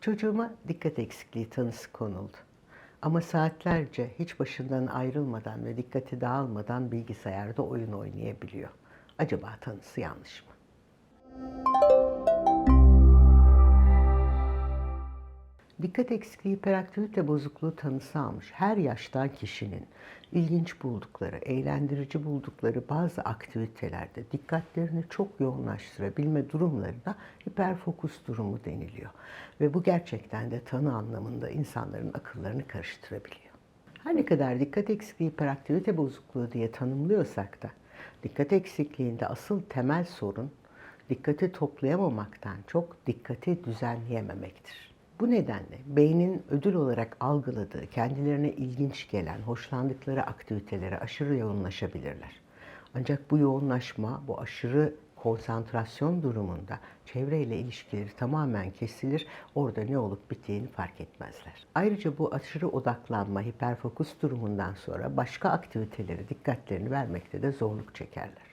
Çocuğuma dikkat eksikliği tanısı konuldu. Ama saatlerce hiç başından ayrılmadan ve dikkati dağılmadan bilgisayarda oyun oynayabiliyor. Acaba tanısı yanlış mı? Dikkat eksikliği hiperaktivite bozukluğu tanısı almış her yaştan kişinin ilginç buldukları, eğlendirici buldukları bazı aktivitelerde dikkatlerini çok yoğunlaştırabilme durumlarına hiperfokus durumu deniliyor. Ve bu gerçekten de tanı anlamında insanların akıllarını karıştırabiliyor. Her ne kadar dikkat eksikliği hiperaktivite bozukluğu diye tanımlıyorsak da dikkat eksikliğinde asıl temel sorun dikkati toplayamamaktan çok dikkati düzenleyememektir. Bu nedenle beynin ödül olarak algıladığı, kendilerine ilginç gelen, hoşlandıkları aktivitelere aşırı yoğunlaşabilirler. Ancak bu yoğunlaşma, bu aşırı konsantrasyon durumunda çevreyle ilişkileri tamamen kesilir, orada ne olup bittiğini fark etmezler. Ayrıca bu aşırı odaklanma, hiperfokus durumundan sonra başka aktivitelere dikkatlerini vermekte de zorluk çekerler.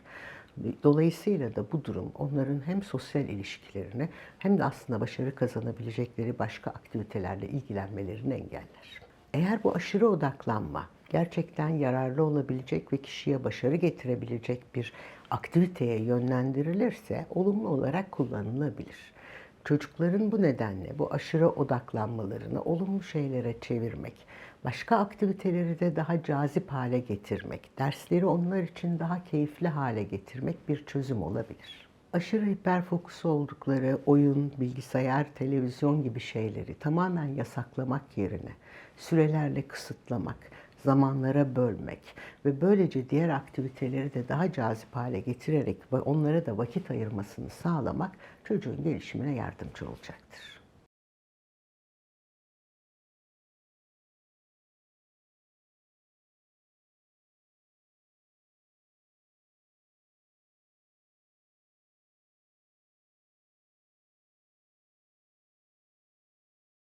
Dolayısıyla da bu durum onların hem sosyal ilişkilerini hem de aslında başarı kazanabilecekleri başka aktivitelerle ilgilenmelerini engeller. Eğer bu aşırı odaklanma gerçekten yararlı olabilecek ve kişiye başarı getirebilecek bir aktiviteye yönlendirilirse olumlu olarak kullanılabilir. Çocukların bu nedenle bu aşırı odaklanmalarını olumlu şeylere çevirmek, başka aktiviteleri de daha cazip hale getirmek, dersleri onlar için daha keyifli hale getirmek bir çözüm olabilir. Aşırı hiperfokus oldukları oyun, bilgisayar, televizyon gibi şeyleri tamamen yasaklamak yerine sürelerle kısıtlamak, zamanlara bölmek ve böylece diğer aktiviteleri de daha cazip hale getirerek ve onlara da vakit ayırmasını sağlamak çocuğun gelişimine yardımcı olacaktır.